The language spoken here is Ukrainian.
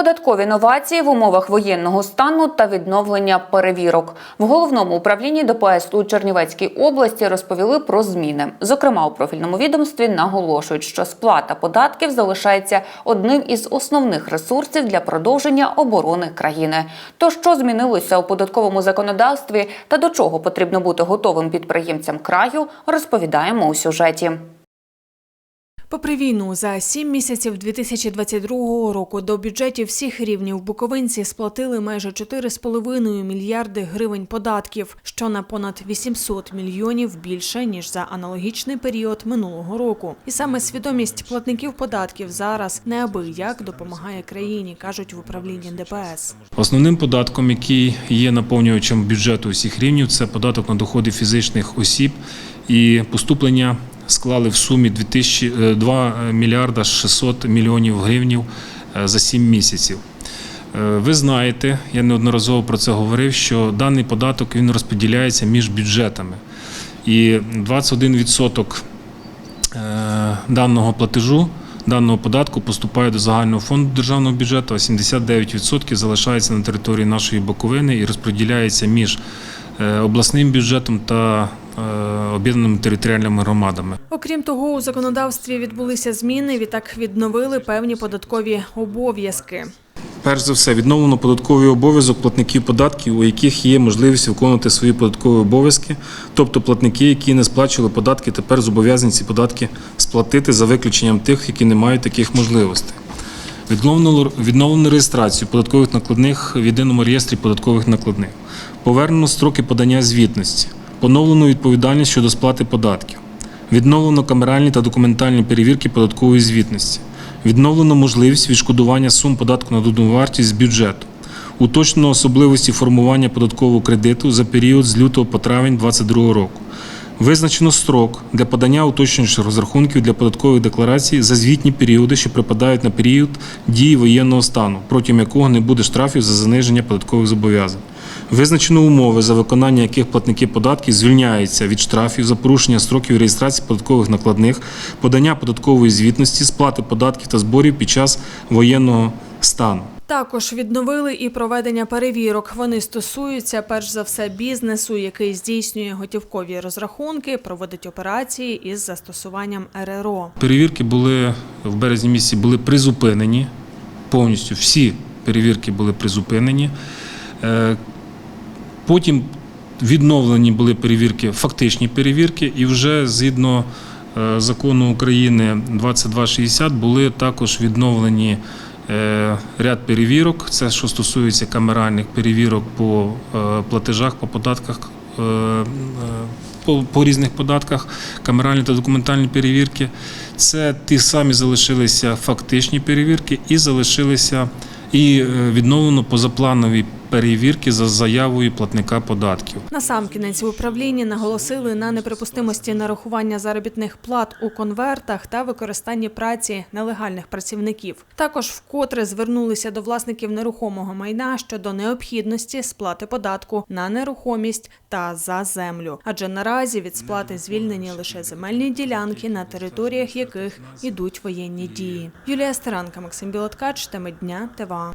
Податкові новації в умовах воєнного стану та відновлення перевірок в головному управлінні ДПС у Чернівецькій області розповіли про зміни. Зокрема, у профільному відомстві наголошують, що сплата податків залишається одним із основних ресурсів для продовження оборони країни. То що змінилося у податковому законодавстві та до чого потрібно бути готовим підприємцям краю, розповідаємо у сюжеті. Попри війну, за сім місяців 2022 року до бюджетів всіх рівнів буковинці сплатили майже 4,5 мільярди гривень податків, що на понад 800 мільйонів більше ніж за аналогічний період минулого року. І саме свідомість платників податків зараз неабияк допомагає країні, кажуть в управлінні ДПС. Основним податком, який є наповнювачем бюджету усіх рівнів, це податок на доходи фізичних осіб і поступлення склали в сумі 2000, е, 2 мільярда 600 мільйонів гривнів е, за 7 місяців. Е, Ви знаєте, я неодноразово про це говорив, що даний податок він розподіляється між бюджетами. І 21% е, даного платежу, даного податку поступає до загального фонду державного бюджету, а 79% залишається на території нашої Буковини і розподіляється між е, обласним бюджетом та е, об'єднаними територіальними громадами. Окрім того, у законодавстві відбулися зміни. Відтак відновили певні податкові обов'язки. Перш за все, відновлено податковий обов'язок платників податків, у яких є можливість виконувати свої податкові обов'язки, тобто платники, які не сплачували податки, тепер зобов'язані ці податки сплатити за виключенням тих, які не мають таких можливостей. Відновлено, відновлено реєстрацію податкових накладних в єдиному реєстрі податкових накладних. Повернено строки подання звітності. Поновлено відповідальність щодо сплати податків. Відновлено камеральні та документальні перевірки податкової звітності. Відновлено можливість відшкодування сум податку на додану вартість з бюджету. Уточнено особливості формування податкового кредиту за період з лютого по травень 2022 року. Визначено строк для подання уточнюючих розрахунків для податкових декларацій за звітні періоди, що припадають на період дії воєнного стану, протягом якого не буде штрафів за заниження податкових зобов'язань. Визначено умови, за виконання яких платники податків звільняються від штрафів за порушення строків реєстрації податкових накладних, подання податкової звітності, сплати податків та зборів під час воєнного стану. Також відновили і проведення перевірок. Вони стосуються перш за все бізнесу, який здійснює готівкові розрахунки, проводить операції із застосуванням РРО. Перевірки були в березні місяці були призупинені. Повністю всі перевірки були призупинені. Потім відновлені були перевірки, фактичні перевірки, і вже згідно е, закону України 2260 були також відновлені е, ряд перевірок. Це що стосується камеральних перевірок по е, платежах, по податках. По, по різних податках, камеральні та документальні перевірки. Це ті самі залишилися фактичні перевірки і залишилися і відновлено позапланові перевірки за заявою платника податків. Насамкінець в управлінні наголосили на неприпустимості нарахування заробітних плат у конвертах та використанні праці нелегальних працівників. Також вкотре звернулися до власників нерухомого майна щодо необхідності сплати податку на нерухомість та за землю, адже наразі від сплати звільнені лише земельні ділянки, на територіях яких ідуть воєнні дії. Юлія Старанка, Максим Білоткач, теми дня ТВА.